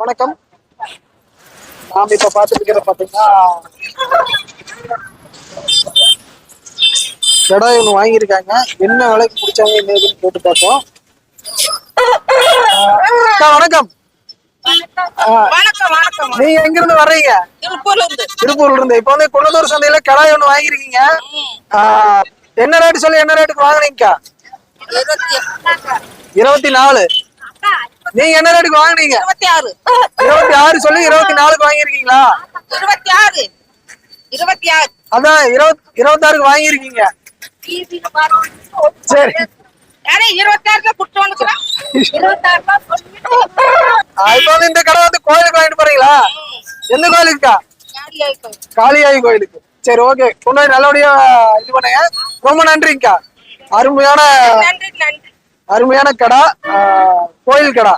வணக்கம். நாம் இப்ப பார்த்துட்டு பாத்தீங்கன்னா கடாய் ஒன்று வாங்கியிருக்காங்க. என்ன விலைக்கு பிடிச்சாங்க என்ன ஏதுன்னு போட்டு அக்கா, வணக்கம். ஆ, வணக்கம் வணக்கம். நீங்க எங்க இருந்து வர்றீங்க? திருப்பூர்ல இருந்து இப்ப வந்து குளத்தூர் சந்தையில கடாய் ஒண்ணு வாங்கியிருக்கீங்க. ஆ, என்ன ரேட்டு சொல்லி என்ன ரேட்டுக்கு வாங்குனீங்கக்கா? இருபத்தி இருபத்தி நாலு. நீங்க என்ன ரேட்டுக்கு வாங்குனீங்க? இருபத்தி ஆறு. இருபத்தி ஆறு சொல்லி இருபத்தி நாலுக்கு வாங்கியிருக்கீங்களா? இருபத்தி ஆறு. இருபத்தி ஆறு. அதான் இருபத் இருபத்தாறுக்கு வாங்கியிருக்கீங்க. சரி. இருபத்தி இருபத்தி இந்த கடை வந்து கோயிலுக்கு வாங்கிட்டு போறீங்களா? எந்த கோயிலுக்குக்கா ஆறு காளியாயி கோயிலுக்கு. சரி ஓகே கொண்டு நல்லபடியா இது பண்ணுங்க. ரொம்ப நன்றிங்கக்கா. அருமையான அருமையான கடை கோயில் கடை.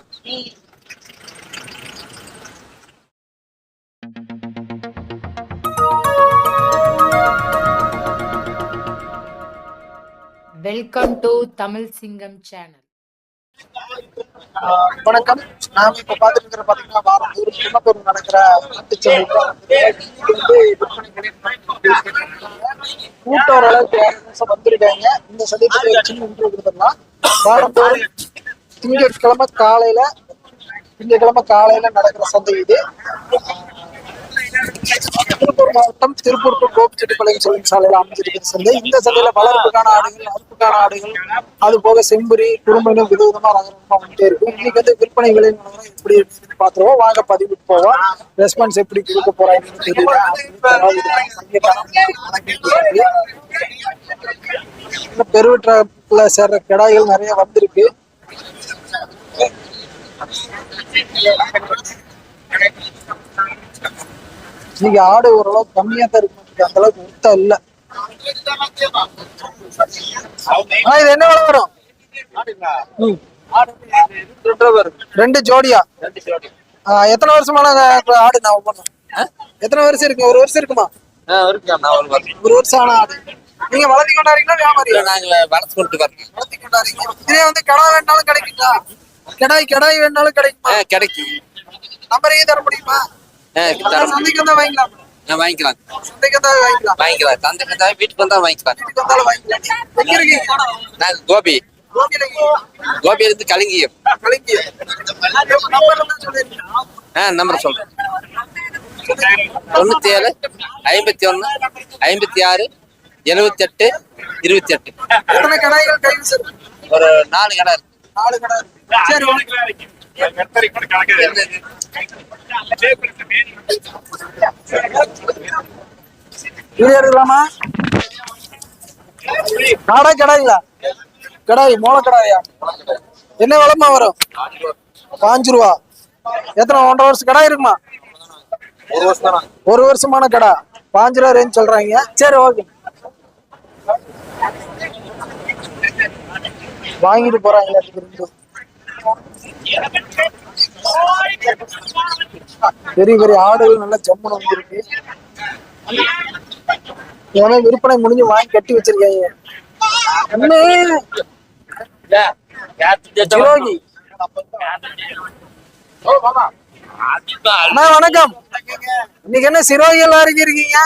வெல்கம் டு தமிழ் சிங்கம் சேனல் வணக்கம். நாம இப்ப பாத்துட்டு பாத்தீங்கன்னா வாரம் ஒரு திருப்பத்தூர் நடக்கிற கூட்டம் ஓரளவுக்கு வந்திருக்காங்க. இந்த சந்திப்பு சின்ன கொடுத்துடலாம். வாரந்தோறும் திங்கட்கிழமை காலையில திங்கட்கிழமை காலையில நடக்கிற சந்தை இது. திருப்பூர் மாவட்டம் திருப்பூர் டு கோபிச்செட்டிப்பாளையம் செல்லும் சாலையில அமைஞ்சிருக்கிற சந்தை. இந்த சந்தையில வளர்ப்புக்கான ஆடுகள் அறுப்புக்கான ஆடுகள் அது போக செம்புரி குறும்பைனும் விதவிதமா ரகரகமா வந்துட்டே இருக்கும். இன்னைக்கு வந்து விற்பனை விலை நிலவரம் எப்படி பாத்துருவோம் வாங்க பதிவுக்கு போவோம். ரெஸ்பான்ஸ் எப்படி கொடுக்க போறாங்கன்னு தெரியல. இன்னும் பெருவற்றப்புல சேர்ற கிடாய்கள் நிறைய வந்திருக்கு. இன்னைக்கு ஆடு ஓரளவு கம்மியா தான் இருக்கு. அந்த அளவுக்கு உத்தா இல்ல. இது என்ன விலை வரும். ரெண்டு ஜோடியா? எத்தனை வருஷமான ஆடு நான் ஒவ்வொன்றும்? எத்தனை வருஷம் இருக்கு? ஒரு வருஷம் இருக்குமா? ஒரு வருஷம். ஆன ஆடு. நீங்க வளர்த்தி கொண்டாடுறீங்களா வியாபாரியா நாங்க வளர்த்து கொண்டு வரணும் வளர்த்தி கொண்டாடுறீங்க இதே வந்து கடா வேணாலும் கிடைக்குங்களா? கிடாய் கிடாய் வேணாலும் கிடைக்குமா? கிடைக்கும். நம்பரையே தர முடியுமா. சந்தைக்கு வந்தா வாங்கிக்கலாம். வாங்கிக்கலாம். சந்தைக்கு வந்தா வாங்கிக்கலாம். வாங்கிக்கலாம். தந்தைக்கு வந்தா வீட்டுக்கு வந்தா வாங்கிக்கலாம். வீட்டுக்கு வந்தாலும் வாங்கிக்கலாம். எங்க இருக்கீங்க நாங்க கோபி. கோபியில கோபி இருந்து கலிங்கியம் நம்பர் தான் ஆ நம்பர் சொல்றேன். தொண்ணூத்தி ஏழு ஐம்பத்தி ஒண்ணு ஐம்பத்தி ஆறு எழுவத்தி எட்டு இருபத்தி எட்டு எத்தனை கடாய்கள் கையில் இருக்கு ஒரு நாலு கடை இருக்கு. நாலு கடை இருக்கு. சரி எடுக்கலாமா? நாடா கடாய்ங்களா கடாய் மோள கடாயா? என்ன விளமா வரும்? பாஞ்சு ரூபா. எத்தனை ஒன்றரை வருஷம் கடாய் இருக்குமா? ஒரு வருஷமான கடை. பாஞ்சு ரூபா ரேஞ்ச் சொல்றாங்க. சரி ஓகே வாங்கிட்டு போறாங்க எல்லாத்துக்கும் பெரிய பெரிய ஆடுகள் நல்லா ஜம்முன்னு வந்துருக்கு இதெல்லாம் விற்பனை முடிஞ்சு வாங்கி கட்டி வச்சிருக்காங்க. அண்ணா வணக்கம். இன்னைக்கு என்ன சிரோகி எல்லாம் இருக்கீங்க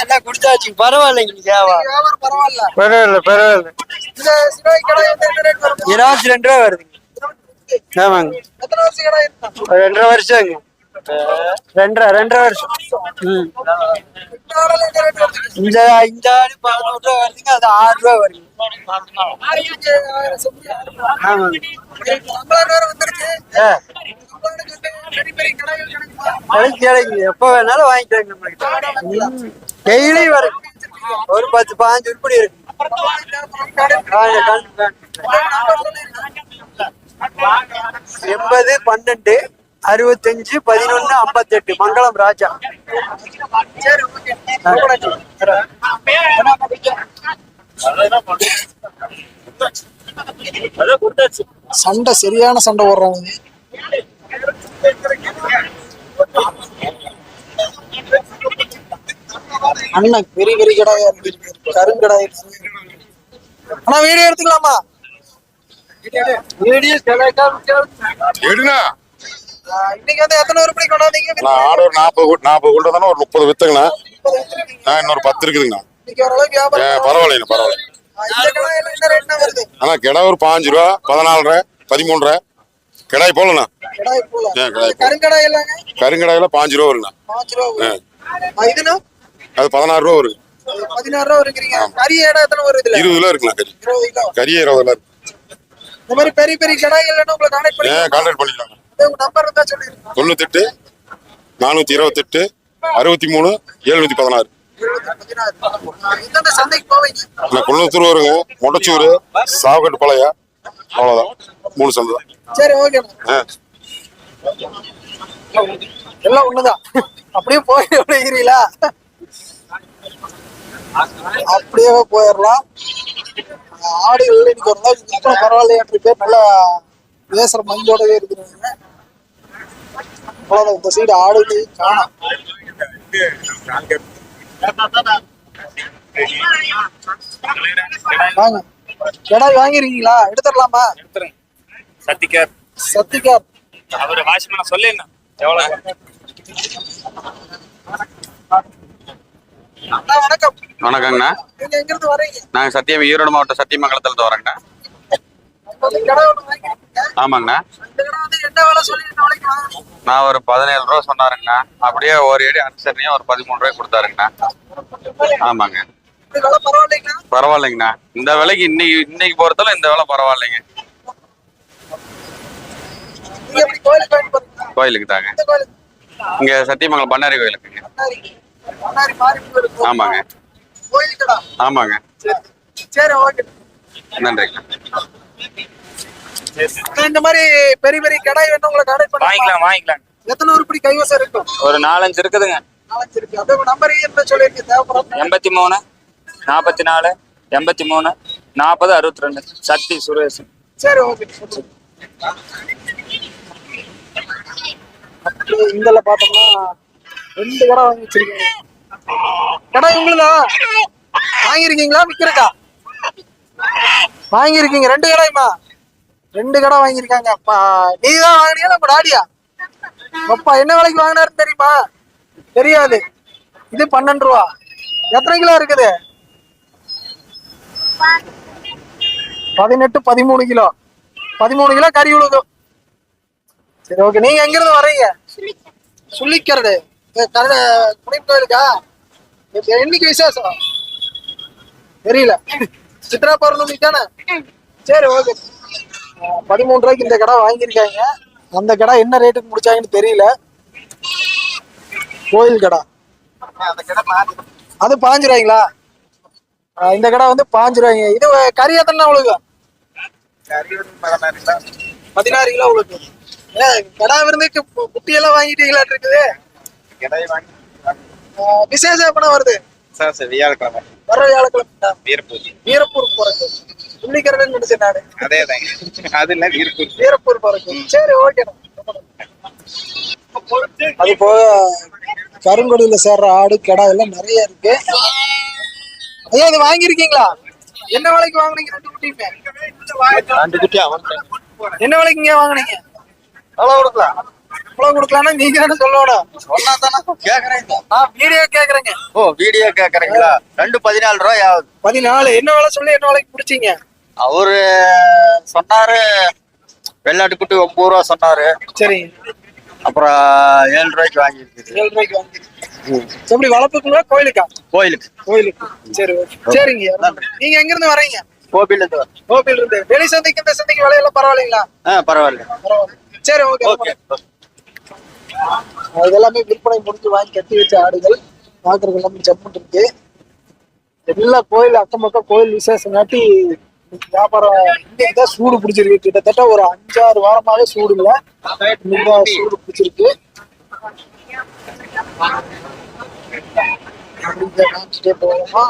எல்லாம் குடிச்சாச்சு பரவாயில்லைங்க பரவாயில்ல பரவாயில்ல பரவாயில்ல இருபத்தி ரெண்டு ரூபா வருதுங்க. ஆமாங்க. எத்தனை வருஷம் ரெண்டரை ரெண்டரை வருஷம். இந்த இந்த ஆடு பதினோரு ரூபா வருதுங்க அது ஆறு ரூபா வருது. ஆயிரத்தி கிடைக்குங்க எப்போ வேணாலும் வாங்கிட்டாங்க நம்மளுக்கு டெய்லி வரும். ஒரு பத்து பாஞ்சு உருப்படி இருக்கு. எண்பது பன்னெண்டு. அறுபத்தஞ்சு பதினொன்னு ஐம்பத்தெட்டு. மங்களம் ராஜா. சண்டை சரியான சண்டை ஓடுறாங்க அண்ணன் பெரிய பெரிய கடாயா இருக்கு. கருங்கடாய் இருக்கு. அண்ணா வீடியோ எடுத்துக்கலாமா? வீடியோ எடுனா இன்னைக்கு வந்து எத்தனை உருப்படி கொண்டாந்தீங்க? நான் ஆடு ஒரு நாற்பது நாற்பது கொண்டு தானே ஒரு முப்பது வித்துங்கண்ணா. நான் இன்னொரு பத்து இருக்குதுங்கண்ணா. பரவாயில்லைங்க பரவாயில்ல. ஆனா கிடா ஒரு பாஞ்சு ரூபா பதினாலரை பதிமூன்றரை. கிடாய் போலண்ணா கருங்கடாயில பாஞ்சு ரூபா வருங்கண்ணா. அது பதினாறு ரூபா வருது. பதினாறு ரூபா இருக்கிறீங்க கறி இடம் எத்தனை வருது இருபது கிலோ இருக்குண்ணா கறி. இருபது கிலோ. கறி இருபது கிலோ. இருக்கு இந்த மாதிரி பெரிய பெரிய கடாய் இல்லைன்னா உங்களை கான்டாக்ட் பண்ணி ஏன் கான்டாக்ட் பண்ணிக்கலாம் தொண்ணூத்தெட்டு நானூத்தி இருபத்தெட்டு அறுபத்தி மூணு எழுநூத்தி பதினாறு. குள்ளத்தூர் வருங்க முடச்சூர் சாவகட்டு பாளையா அவ்வளவுதான். மூணு சந்தை தான். சரி ஓகே. எல்லாம் ஒண்ணுதான். அப்படியே போய் அப்படிங்கிறீங்களா? அப்படியே போயிடலாம். நாள் இப்போ பரவாயில்லையாட்டு பேர் நல்லா பேசுற மைண்டோடவே இருக்கிறாங்க. அவ்வளவுதான் இந்த சைடு ஆடுகள் காணும். வாங்க. கிடாய் வாங்கிருக்கீங்களா? எடுத்துடலாமா? சத்திக்கார் சத்திகார் அவரு வாட்ச்மேன சொல்லிருந்தா எவ்வளவு? அண்ணா வணக்கம். வணக்கங்கண்ணா. நீங்க எங்க இருந்து வர்றீங்க? நாங்கள் சத்தியம் ஈரோடு மாவட்டம் சத்தியமங்கலத்துலேருந்து வரோங்கண்ணா இந்த கடை ஒண்ணு வாங்கிருக்கீங்க ஆமாங்கண்ணா. நான் ஒரு பதினேழு ரூபா சொன்னாருங்கண்ணா. அப்படியே ஒரு ஏடி அனுசரணையும் ஒரு பதிமூணு ரூபாய் கொடுத்தாருங்கண்ணா. ஆமாங்க. பரவாயில்லைங்கண்ணா. இந்த விலைக்கு இன்னைக்கு இன்னைக்கு போறதால இந்த விலை பரவாயில்லைங்க. கோயிலுக்கு தாங்க. இங்க சத்தியமங்கலம் பண்ணாரி கோயிலுக்குங்க. கோயிலுக்கு ஆமாங்க. ஆமாங்க. சரி நன்றிங்கண்ணா இந்த மாதிரி பெரிய பெரிய கடாய் வேணும் உங்களை கான்டாக்ட் பண்ணி வாங்கிக்கலாம் வாங்கிக்கலாம். எத்தனை உருப்படி கைவசம் இருக்கும்? ஒரு நாலஞ்சு இருக்குதுங்க. நாலஞ்சு இருக்கு. அதே நம்பர் என்ன சொல்லியிருக்கீங்க தேவைப்படும் எண்பத்தி மூணு நாற்பத்தி நாலு எண்பத்தி மூணு நாற்பது அறுபத்தி ரெண்டு சக்தி சுரேஷ். சரி ஓகே இந்தல பார்த்தோம்னா ரெண்டு கடை வாங்கி வச்சிருக்கீங்க. கடை உங்களுதா? வாங்கியிருக்கீங்களா? விக்கிறக்கா? வாங்கியிருக்கீங்க. ரெண்டு கடையுமா ரெண்டு கடை வாங்கியிருக்காங்க. அப்பா நீ தான் வாங்கினியா? நம்ம டாடியா? அப்பா என்ன விலைக்கு வாங்கினாருன்னு தெரியுமா? தெரியாது. இது பன்னெண்டு ரூபா. எத்தனை கிலோ இருக்குது? பதினெட்டு பதிமூணு கிலோ. பதிமூணு கிலோ கறி உழுகும் சரி ஓகே நீங்க எங்கிருந்து இருந்து வர்றீங்க சுள்ளிக்கிறது குடிப்பு கோயிலுக்கா இப்ப என்னைக்கு விசேஷம்? தெரியல. சித்ரா பௌர்ணமி தானே? சரி ஓகே பதிமூணு ரூபாய்க்கு இந்த கடை வாங்கியிருக்காங்க. அந்த கடை என்ன ரேட்டுக்கு முடிச்சாங்கன்னு தெரியல. கோயில் கடை. அது பாஞ்சு ரூபாய்ங்களா இந்த கடை வந்து பாஞ்சு ரூபாய்ங்க இது கறி எத்தனை உங்களுக்கு பதினாறு கிலோ உங்களுக்கு கடா விருந்துக்கு குட்டியெல்லாம் வாங்கிட்டீங்களா இருக்குது விசேஷம் எப்பனா வருது? வியாழக்கிழமை. வர வியாழக்கிழமை வீரப்பூஜை வீரப்பூர் போறது புள்ளிக்கரன்னு நினைச்சேன் நானு அதே அது இல்ல வீரப்பூர். வீரப்பூர் போறது சரி ஓகே. அது போக கருங்கொடியில சேர்ற ஆடு கிடா எல்லாம் நிறைய இருக்கு. ஐயா இது வாங்கியிருக்கீங்களா? என்ன விலைக்கு வாங்குனீங்க? ரெண்டு குட்டியுமே. ரெண்டு குட்டி என்ன விலைக்குங்க வாங்குனீங்க? எவ்வளவு கொடுக்கலாம் எவ்வளவு கொடுக்கலாம்னா நீங்க தானே சொல்லணும். சொன்னா தானே கேக்குறீங்க வீடியோ கேக்குறேங்க. ஓ வீடியோ கேக்குறீங்களா? ரெண்டு பதினாலு ரூபாய் ஆகுது பதினாலு என்ன விலை சொல்லி என்ன விலைக்கு பிடிச்சீங்க? அவரு சொன்னாரு வெள்ளாட்டுக்குட்டி ஒன்பது ரூபா சொன்னாரு. சரி. அப்புறம் ஏழு ரூபாய்க்கு வாங்கியிருக்குது. ஏழு ரூபாய்க்கு வாங்கி எப்படி வளர்ப்புக்குங்களா கோயிலுக்கா? கோயிலுக்கு. கோயிலுக்கு. சரி சரிங்க. நீங்க எங்க இருந்து வரீங்க? கோபில இருந்து. கோபில இருந்து வெளி சந்தைக்கு இந்த சந்தைக்கு விலையெல்லாம் பரவாயில்லைங்களா? ஆ பரவாயில்ல. பரவாயில்ல. சரி ஓகே. ஓகே. இதெல்லாமே விற்பனை முடிஞ்சு வாங்கி கட்டி வச்ச ஆடுகள். பாக்குறது எல்லாமே ஜம்முன் இருக்கு. எல்லா கோயில் அக்கம் பக்கம் கோயில் விசேஷம் காட்டி வியாபாரம் இன்னைக்கு தான் சூடு பிடிச்சிருக்கு. கிட்டத்தட்ட ஒரு அஞ்சாறு வாரமாவே சூடு இல்ல. இன்னைக்கு தான் சூடு பிடிச்சிருக்கு. காமிச்சிட்டே போவோமா?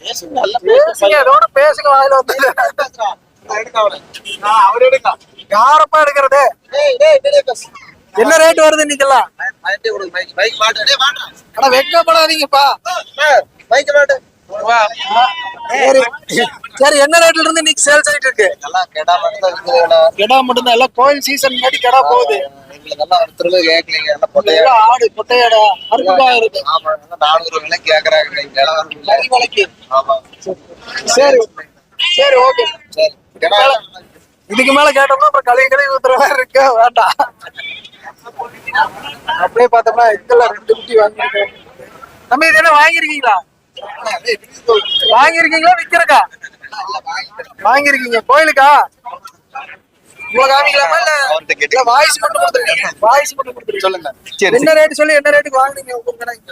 பேசுங்க அதோட பேசுங்க வாயில வந்து. யாரப்பா எடுக்கிறது என்ன ரேட் வருது இன்னைக்கெல்லாம்? ஆனா வெக்கப்படாதீங்கப்பா. மாட்டு சரி என்ன ரேட்ல இருந்து இன்னைக்கு சேல்ஸ் ஆயிட்டு இருக்கு? எல்லாம் கெடா மட்டும் தான் மட்டும்தான் எல்லாம் கோயில் சீசன் முன்னாடி கிடா போகுது. ஆடு கொட்டையாடா அருப்புக்கா இருக்கு. ஆமா நானூறு விலை கேக்குறாங்க ஆமா சரி சரி ஓகே. சரி இதுக்கு மேல கேட்டோம்னா அப்புறம் கலை கலை ஊத்துற மாதிரி இருக்கா? வேண்டாம். அப்படியே பார்த்தோம்னா இதெல்லாம் ரெண்டு குட்டி வாங்கியிருக்கேன். நம்ம இது என்ன வாங்கியிருக்கீங்களா? வாங்கியிருக்கீங்களா விக்கிறக்கா? வாங்கியிருக்கீங்க. கோயிலுக்கா? இவ்வளவு காமிக்கலாமா இல்ல? வாய்ஸ் மட்டும் கொடுத்துருங்க வாய்ஸ் மட்டும் கொடுத்துருங்க சொல்லுங்க. என்ன ரேட் சொல்லி என்ன ரேட்டுக்கு வாங்குனீங்க?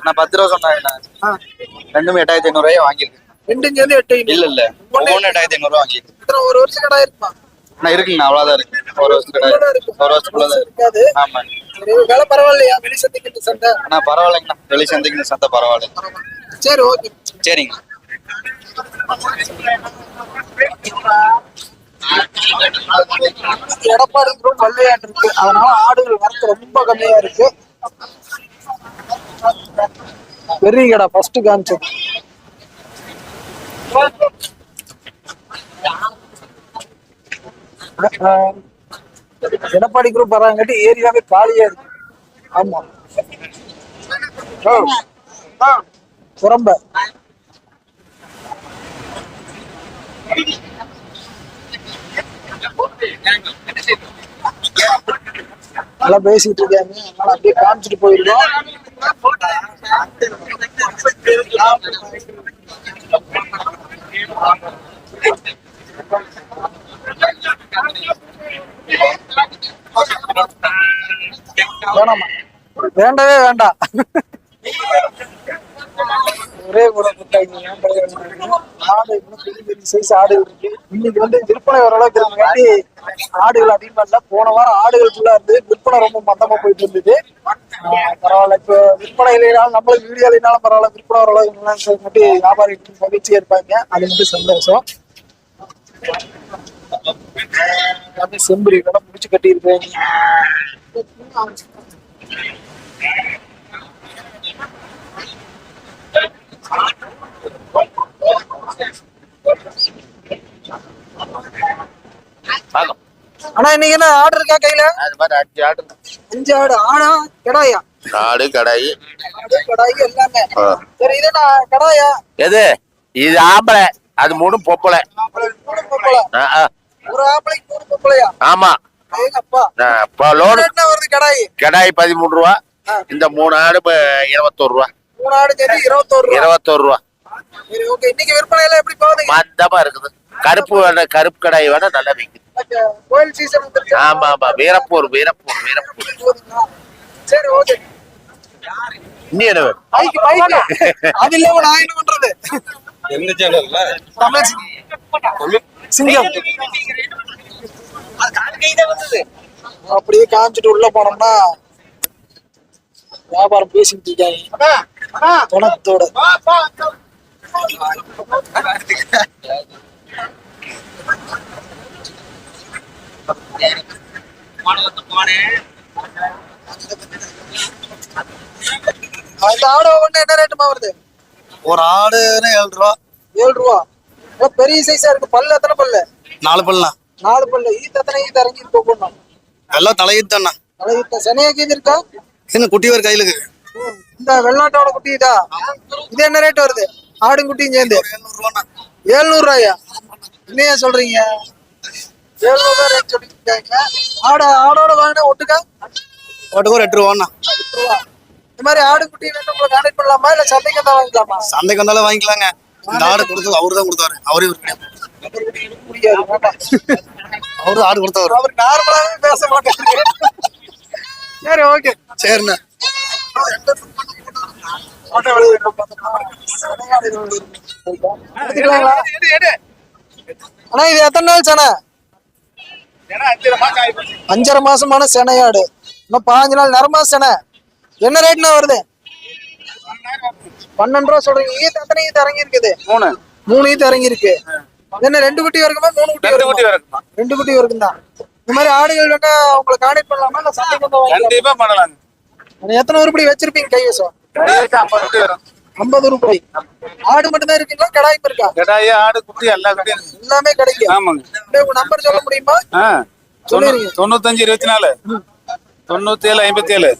நான் பத்து ரூபா ஆ, ரெண்டுமே எட்டாயிரத்தி ஐநூறு ரூபாய் வாங்கியிருக்கேன். ரெண்டும் சேர்ந்து எட்டு. இல்ல இல்ல. எட்டாயிரத்தி ஐநூறு ஒரு வருஷம் கடை இருக்குமா? நான் இருக்குங்கண்ணா அவ்வளவுதான் இருக்கு. ஒரு வருஷம் ஒரு வருஷத்துக்குள்ளதான் இருக்கு. இருக்காது. சரி, விலை பரவாயில்லையா? வெளி சந்தைக்கு சந்தை அண்ணா பரவாயில்லைங்கண்ணா. வெளி சந்தைக்கு சந்தை பரவாயில்ல. சரி ஓகே. சரிங்க. எடப்பாடி குரூப் இருக்கு அதனால ஆடுகள் வரத்து ரொம்ப கம்மியா இருக்கு. பெரிய கடை ஃபர்ஸ்ட் காமிச்சது. எடப்பாடி குரூப் வராங்கட்டு ஏரியாவே காலியா இருக்கு. ஆமா. புறம்ப நல்லா பேசிட்டு இருக்காங்க. அதனால அப்படியே காமிச்சிட்டு போயிருக்கோம் வேண்டவே வேண்டாம். ஒரே கூட ஆடு பெரிய பெரிய சைஸ் ஆடுகள் இருக்கு. இன்னைக்கு வந்து விற்பனை ஓரளவுக்கு இருக்காண்டி ஆடுகள் அதிகமா இல்ல. போன வாரம் ஆடுகள் ஃபுல்லா இருந்து விற்பனை ரொம்ப மந்தமா போயிட்டு இருந்தது. பரவாயில்ல. இப்போ விற்பனை இல்லைனாலும் நம்மளுக்கு வீடியோ இல்லைனாலும் பரவாயில்ல. விற்பனை ஓரளவுக்கு நல்லா சொல்லி வியாபாரி மகிழ்ச்சியா இருப்பாங்க. அது மட்டும் சந்தோஷம். எல்லாமே செம்பரி கடை முடிச்சு கட்டி இருக்காங்க ஆனா இன்னைக்கு என்ன ஆர்டர் இருக்கா கையில? அது மாதிரி அஞ்சு ஆடு அஞ்சு ஆடு ஆனா கடாயா? ஆடு கடாயி. கடாய் எல்லாமே. சரி இது நான் கடாயா? எது? இது ஆம்பளை. அது மூணு ஆ. ஒரு ஆம்பளைக்கு மூணு பொம்பளையா? ஆமா. கடாய்? கடாய் பதிமூணு ரூபா. இந்த மூணு ஆடு இருபத்தோரு ரூபா. மூணு ஆடு இருபத்தோரு ரூபா. இருபத்தோரு ரூபா. இன்னைக்கு விற்பனை எல்லாம் எப்படி மந்தமா இருக்குது. கருப்பு வேணா கருப்பு கடாய் வேணா நல்லா இந்த கோயில் சீசன் வந்துருச்சு ஆமா ஆமா. வீரப்பூர் வீரப்பூர் வீரப்பூர்? சரி ஓகே. இன்னும் என்ன அது இல்லாம நான் என்ன பண்றது. எந்த சேனல்ல தமிழ் சிங்கம். சிங்கம் அப்படியே காமிச்சிட்டு உள்ள போனோம்னா வியாபாரம் பேசிட்டு இருக்காங்க. பணத்தோட இந்த ஆடு என்ன ரேட்டுமா வருது? ஒரு ஆடுன்னு ஏழு ரூபா. ஏழு ரூபா? பெரிய சைஸா இருக்கு. பல்லு எத்தனை பல்லு? நாலு பல்லா நாலு பல்லு. ஈத்து எத்தனை ஈத்து இறங்கி ஒவ்வொன்றும் எல்லாம் தலையிட்டண்ணா அழகிட்ட சனியாக்கி இது இருக்கா? இன்னும் குட்டி ஒரு கையில இருக்கு இந்த வெள்ளாட்டோட குட்டி இதா? இது என்ன ரேட் வருது? ஆடும் குட்டியும் சேர்ந்து. ஏழ்நூறு ரூபாயா? என்னையா சொல்றீங்க? ஏழ்நூறு ரூபாய் ரேட் சொல்லிருக்காங்க ஆட ஆடோட வாங்கினா ஒட்டுக்கா? ஒரு ரூபாண்ணா ரூபா இந்த மாதிரி ஆடு குட்டி வேணும் உங்களை கான்டாக்ட் பண்ணலாமா? இல்ல சந்தைக்கு வாங்கிக்கலாமா? சந்தைக்கு வந்தாலும் வாங்கிக்கலாங்க. இந்த ஆடு கொடுத்தது அவரு தான் கொடுத்தாரு. அவரே விற்பனை முடியாது அவரு ஆடு கொடுத்தவர். அவர் நார்மலாவே பேச மாட்டாரு. சரி ஓகே சரிண்ணா? அண்ணா இது எத்தனை நாள் சனை அஞ்சரை மாசமான செனையாடு. இன்னும் பாஞ்சு நாள் நரமா செனை. என்ன ரேட்னா வருது? பன்னெண்டு ரூபா சொல்றீங்க. ஈத்து எத்தனை ஈத்து இறங்கி இருக்குது மூணு. மூணு ஈத்து இறங்கி இருக்கு என்ன ரெண்டு குட்டி வரைக்குமா மூணு குட்டி ரெண்டு குட்டி வரைக்குமா. ரெண்டு குட்டி வரைக்கும் தான் இந்த மாதிரி ஆடுகள் வேணா உங்களை கான்டாக்ட் பண்ணலாமா? இல்ல சந்தைக்கு வந்து? கண்டிப்பா நீங்க எத்தனை உருப்படி வச்சிருப்பீங்க கைவசம்? ஐம்பது வரும். ஐம்பது ரூபாய். ஆடு மட்டும் தான் இருக்குங்களா? கடாயும் இருக்கா? கிடாய் ஆடு குட்டி எல்லா இருக்கு. எல்லாமே கிடைக்கும். ஆமாங்க. உங்க நம்பர் சொல்ல முடியுமா. தொண்ணூத்தஞ்சு இருபத்தி நாலு தொண்ணூத்தி ஏழு ஐம்பத்தி ஏழு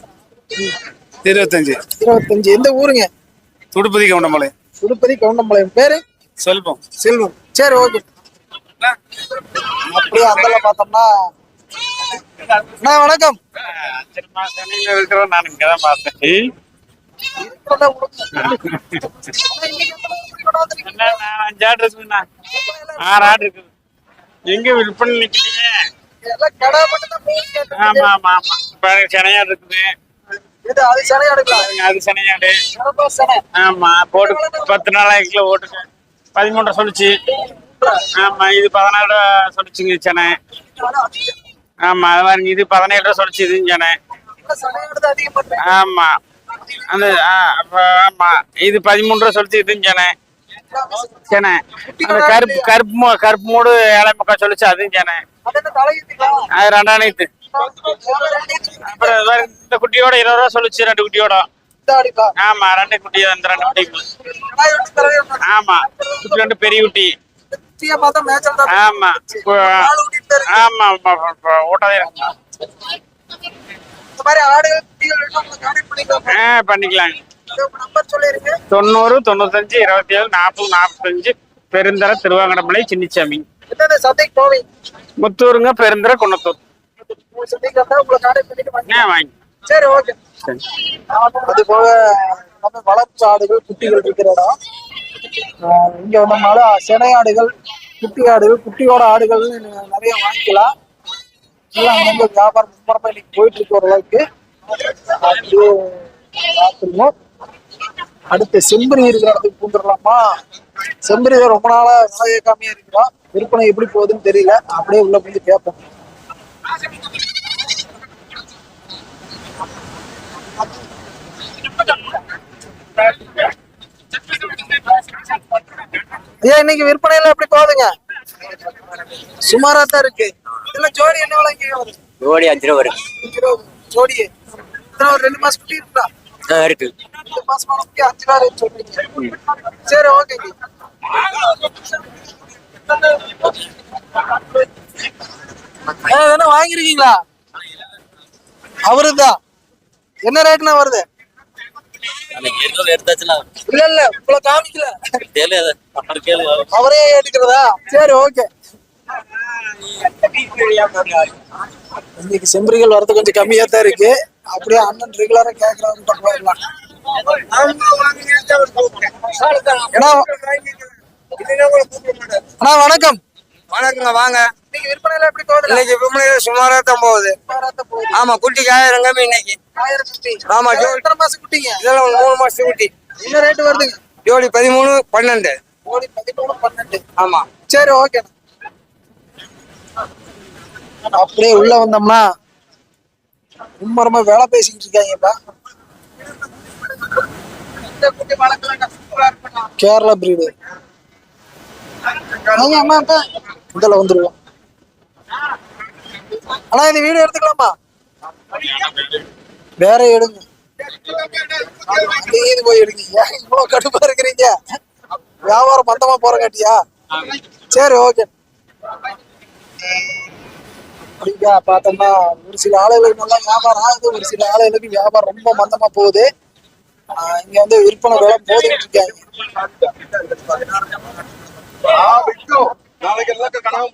இருபத்தஞ்சு. இருபத்தஞ்சு. எந்த ஊருங்க? துடுப்பதி கவுண்டமலை திருப்பதி கவுண்டம்பாளையம். பேரு? செல்வம். செல்வம். சரி ஓகே. அப்படியே அந்தல பார்த்தோம்னா. அண்ணா வணக்கம். இருக்கிறோம் நான் இங்கதான் பார்த்தேன். அஞ்சு ஆடு இருக்குண்ணா ஆறு ஆடு இருக்குது. எங்க விற்பனை நிக்கிறீங்க? எல்லாம் கடை மட்டும் தான் ஆமா. ஆமா ஆமா இப்ப சென்னையாடு இருக்குது. இது அது சனையா எடுக்கலாம் அது சென்னையாடு ஆமா போட்டு பத்து நாளாய்க்குள்ள ஓட்டுங்க பதிமூன்றரை சொல்லிச்சு. ஆமா இது பதினாறு ரூபா சொல்லிச்சுங்க சென்னை. ஆமா அது மாதிரி இது பதினேழு ரூபா சொல்லிச்சு இது சென்னை. சனையோட ஆமா. அந்த ஆமா. இது பதிமூணு ரூபா சொல்லிச்சு இது சென்னை அந்த கருப்பு கருப்பு கருப்பு மூடு ஏழை முக்கா சொல்லிச்சு அதுவும் சென்னை அது தலையுதுங்களா அது ரெண்டாயிரத்து அப்புறம் இந்த குட்டியோட இருபது ரூபா சொல்லிச்சு ரெண்டு குட்டியோட. ஆமா ரெண்டு குட்டி அந்த ரெண்டு குட்டி. ஆமா குட்டி ரெண்டு பெரிய குட்டி. ஆமா ஆமா ஆமா, ஓட்டாதே. இந்த மாதிரி ஆடுகள் குட்டிகள் வேணும் உங்களுக்கு கான்டாக்ட் பண்ணிக்கலாம். ஆ பண்ணிக்கலாம். நம்பர் சொல்லிருங்க. தொண்ணூறு தொண்ணூத்தஞ்சு இருபத்தி ஏழு நாற்பது நாற்பத்தஞ்சு பெருந்தர திருவாங்கடமலை சின்னிச்சாமி. சந்தைக்கு போவீங்க? முத்தூருங்க பெருந்தர பண்ணிட்டு வாங்க. சரி ஓகே அது போக நம்ம வளர்ப்பு ஆடுகள் குட்டிகள் இருக்கிற இடம். இங்க வந்தோம்னால சினை ஆடுகள் குட்டி ஆடுகள் குட்டியோட ஆடுகள் நிறைய வாங்கிக்கலாம். எல்லாம் வந்து வியாபாரம் மும்முரமா இன்னைக்கு போயிட்டு இருக்க ஓரளவுக்கு. அப்படியே பார்த்துருவோம் அடுத்து செம்பரி இருக்கிற இடத்துக்கு பூந்துடலாமா செம்பரி ரொம்ப நாளா விலை கேட்காமையே இருக்கிறோம் விற்பனை எப்படி போகுதுன்னு தெரியல. அப்படியே உள்ள போய் கேட்போம் ஏன் இன்னைக்கு விற்பனையில எப்படி போகுதுங்க? சுமாரா தான் இருக்கு. இதெல்லாம் ஜோடி என்ன விலைக்கு ஜோடி அஞ்சு ரூபா வரும். அஞ்சு ரூபா ஜோடி இத்தனை ஒரு ரெண்டு மாசம் குட்டி இருக்கா இருக்கு. ரெண்டு மாசம் குட்டி அஞ்சு ரூபா ரேட் சொல்றீங்க. சரி ஓகேங்க என்ன வாங்கிருக்கீங்களா அவருதான் என்ன ரேட்னா வருது இல்ல இல்ல உங்களை காமிக்கல அவரே எடுக்கிறதா சரி ஓகே. இன்னைக்கு செம்பரிகள் வரது கொஞ்சம் கம்மியா தான் இருக்கு. அப்படியே அண்ணன் ரெகுலரா கேக்குறவங்க போயிடலாம். அண்ணா வணக்கம். வணக்கங்க வாங்க. இன்னைக்கு விற்பனையில சுமாரா தான் போகுது. ஆமா குட்டிக்கு ஆயிரம் கம்மி இன்னைக்கு. ஆமா, ஜோ- எத்தனை மாசம் குட்டிங்க? இதெல்லாம் ஒரு மூணு மாசத்து குட்டி. என்ன ரேட் வருதுங்க? ஜோடி பதிமூணு பன்னெண்டு. கோடி பதிமூணு பன்னெண்டு. ஆமா. சரி ஓகே அப்படியே உள்ள வந்தோம்னா மும்மரமா வேலை பேசிக்கிட்டு இருக்காங்கப்பா. கேரளா பிரீடு இதுல வந்துருவோம். ஆனா இந்த வீடியோ எடுத்துக்கலாமா? வேற எடுங்க. இது போய் எடுங்க இவ்வளவு கடுப்பா இருக்கிறீங்க. வியாபாரம் மந்தமா போறங்காட்டியா? சரி ஓகே அப்படிங்க பார்த்தோம்னா ஒரு சில ஆலைகளுக்கு நல்லா வியாபாரம் ஆகுது ஒரு சில ஆளுகளுக்கு வியாபாரம் ரொம்ப மந்தமா போகுது. ஆஹ் இங்க வந்து விற்பனை வேலை போதிட்டு இருக்காங்க நாளைக்கு எல்லாம் கனவு